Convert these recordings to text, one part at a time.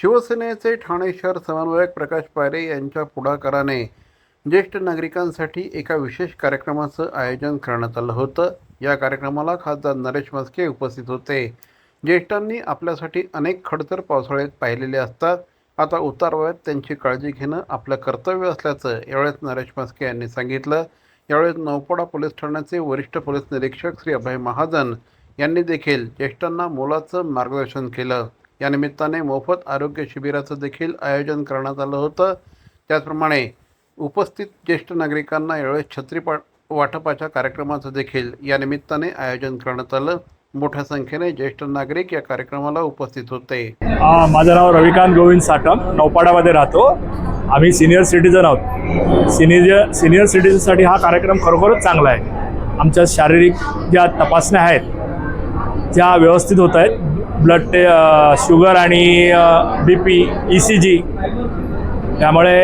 शिवसेनेचे ठाणे शहर समन्वयक प्रकाश पायरे यांच्या पुढाकाराने ज्येष्ठ नागरिकांसाठी एका विशेष कार्यक्रमाचं आयोजन करण्यात आलं होतं. या कार्यक्रमाला खासदार नरेश मस्के उपस्थित होते. ज्येष्ठांनी आपल्यासाठी अनेक खडतर पावसाळ्यात पाहिलेले असतात. आता उतार वयात त्यांची काळजी घेणं आपलं कर्तव्य असल्याचं यावेळेस नरेश मस्के यांनी सांगितलं. यावेळेस नौपाडा पोलीस ठाण्याचे वरिष्ठ पोलीस निरीक्षक श्री अभय महाजन यांनी देखील ज्येष्ठांना मोलाचं मार्गदर्शन केलं. या निमित्ताने मोफत आरोग्य शिबिराचं देखील आयोजन करण्यात आलं होतं. त्याचप्रमाणे उपस्थित ज्येष्ठ नागरिकांना यावेळेस छत्री पा वाटपाच्या कार्यक्रमाचं देखील या निमित्ताने आयोजन करण्यात आलं. मोठ्या संख्येने ज्येष्ठ नागरिक या कार्यक्रमाला उपस्थित होते. माझं नाव रविकांत गोविंद साटम नौपाडामध्ये राहतो. आम्ही सिनियर सिटीजन आहोत. सिनियर सिनियर सिटीजनसाठी हा कार्यक्रम खरोखरच चांगला आहे. आमच्या शारीरिक ज्या तपासण्या आहेत ज्या व्यवस्थित होत आहेत. ब्लड टे शुगर आणि B P E C G त्यामुळे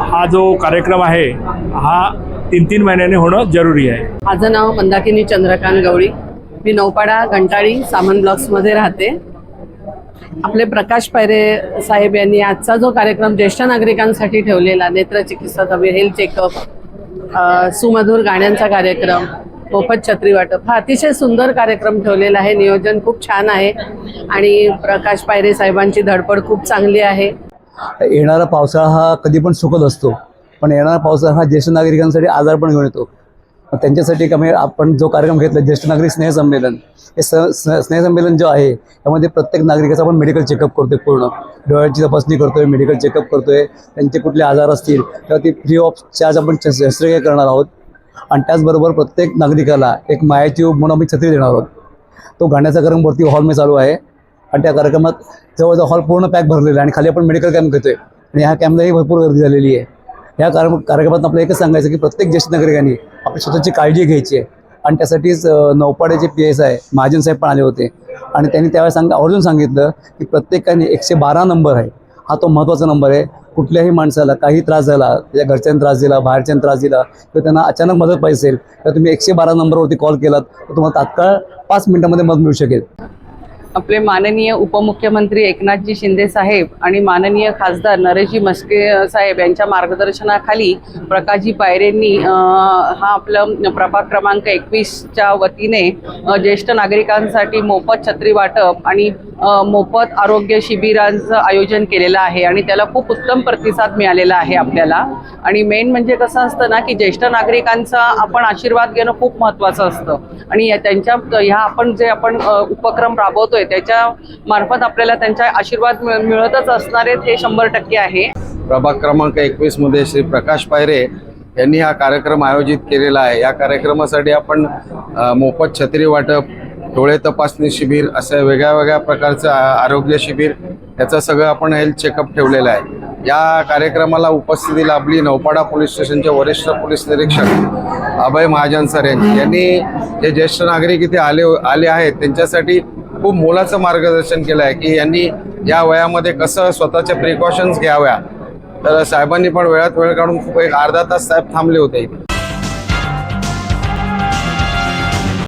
हा जो कार्यक्रम आहे हा तीन तीन महिन्याने होणं जरुरी आहे. माझं नाव मंदाकिनी चंद्रकांत गवळी. मी नौपाडा घंटाळी सामन ब्लॉक्समध्ये राहते. आपले प्रकाश पैरे साहेब यांनी आजचा जो कार्यक्रम ज्येष्ठ नागरिकांसाठी ठेवलेला नेत्रचिकित्सा तबीर हेल्थ चेकअप सुमधूर सुमधुर गाण्यांचा कार्यक्रम मोफत छत्री वाटप. हा अतिशय सुंदर कार्यक्रम ठेवलेला आहे. नियोजन खूप छान आहे. आणि प्रकाश पायरे साहेबांची धडपड खूप चांगली आहे. येणारा पावसाळा हा कधी पण सुखद असतो. पण येणारा पावसाळा हा ज्येष्ठ नागरिकांसाठी आजार पण घेऊन येतो. त्यांच्यासाठी कमी आपण जो कार्यक्रम घेतला ज्येष्ठ नागरिक स्नेहसंमेलन हे स स्नेहसंमेलन जो आहे त्यामध्ये प्रत्येक नागरिकाचा आपण मेडिकल चेकअप करतोय पूर्ण. डोळ्याची तपासणी करतोय मेडिकल चेकअप करतोय. त्यांचे कुठले आजार असतील तर ते फ्री ऑफ चार्ज आपण शस्त्रक्रिया करणार आहोत. आणि त्याचबरोबर प्रत्येक नागरिकाला एक मायाची म्हणून आम्ही छत्री देणार आहोत. तो गाण्याचा कार्यक्रम वरती हॉलमध्ये चालू आहे. आणि त्या कार्यक्रमात जवळजवळ हॉल पूर्ण पॅक भरलेला आहे आणि खाली आपण मेडिकल कॅम्प घेतोय. आणि ह्या कॅम्पलाही भरपूर गर्दी झालेली आहे. ह्या कार्य कार्यक्रमात आपलं एकच सांगायचं की प्रत्येक ज्येष्ठ नागरिकांनी आपली स्वतःची काळजी घ्यायची आहे. आणि त्यासाठीच नौपाड्याचे पी एस आहे महाजन साहेब पण आले होते. आणि त्यांनी त्यावेळेस सांग आवर्जून सांगितलं की प्रत्येकाने एकशे बारा नंबर आहे. हा तो महत्त्वाचा नंबर आहे. कुठल्याही माणसाला काही त्रास झाला त्याच्या घरच्यांनी त्रास दिला बाहेरच्यानं त्रास दिला किंवा त्यांना अचानक मदत पाहिजे असेल तर तुम्ही एकशे बारा नंबरवरती कॉल केलात तर तुम्हाला तात्काळ पाच मिनिटामध्ये मदत मिळू शकेल. आपले माननीय उपमुख्यमंत्री एकनाथजी शिंदे साहेब आणि माननीय खासदार नरेशजी मस्के साहेब यांच्या मार्गदर्शनाखाली प्रकाशजी पायरेंनी हा आपलं प्रभाग क्रमांक एकवीसच्या वतीने ज्येष्ठ नागरिकांसाठी मोफत छत्री वाटप आणि मोफत आरोग्य शिबिरांचं आयोजन केलेलं आहे आणि त्याला खूप उत्तम प्रतिसाद मिळालेला आहे आपल्याला. आणि मेन म्हणजे कसं असतं ना की ज्येष्ठ नागरिकांचा आपण आशीर्वाद घेणं खूप महत्त्वाचं असतं. आणि त्यांच्या ह्या आपण जे आपण उपक्रम राबवतोय त्याच्या मार्फत आपल्याला त्यांचा आशीर्वाद मिळ- मिळतच असणार आहेत हे शंभर टक्के आहे. प्रभाग क्रमांक एकवीसमध्ये श्री प्रकाश पायरे यांनी हा कार्यक्रम आयोजित केलेला आहे. या कार्यक्रमासाठी आपण मोफत छत्री वाटप डोळे तपासणी शिबिर असं वेगळ्या वेगळ्या प्रकारचं आरोग्य शिबिर याचं सगळं आपण हेल्थ चेकअप ठेवलेलं आहे. या कार्यक्रमाला उपस्थिती लाभली नौपाडा पोलीस स्टेशनचे वरिष्ठ पोलीस निरीक्षक अभय महाजन सर यांनी यांनी जे ज्येष्ठ नागरिक इथे आले आले आहेत त्यांच्यासाठी खूप मोलाचं मार्गदर्शन केलं आहे की यांनी या वयामध्ये कसं स्वतःच्या प्रिकॉशन्स घ्याव्या. तर साहेबांनी पण वेळात वेळ काढून खूप एक अर्धा तास साहेब थांबले होते. इथे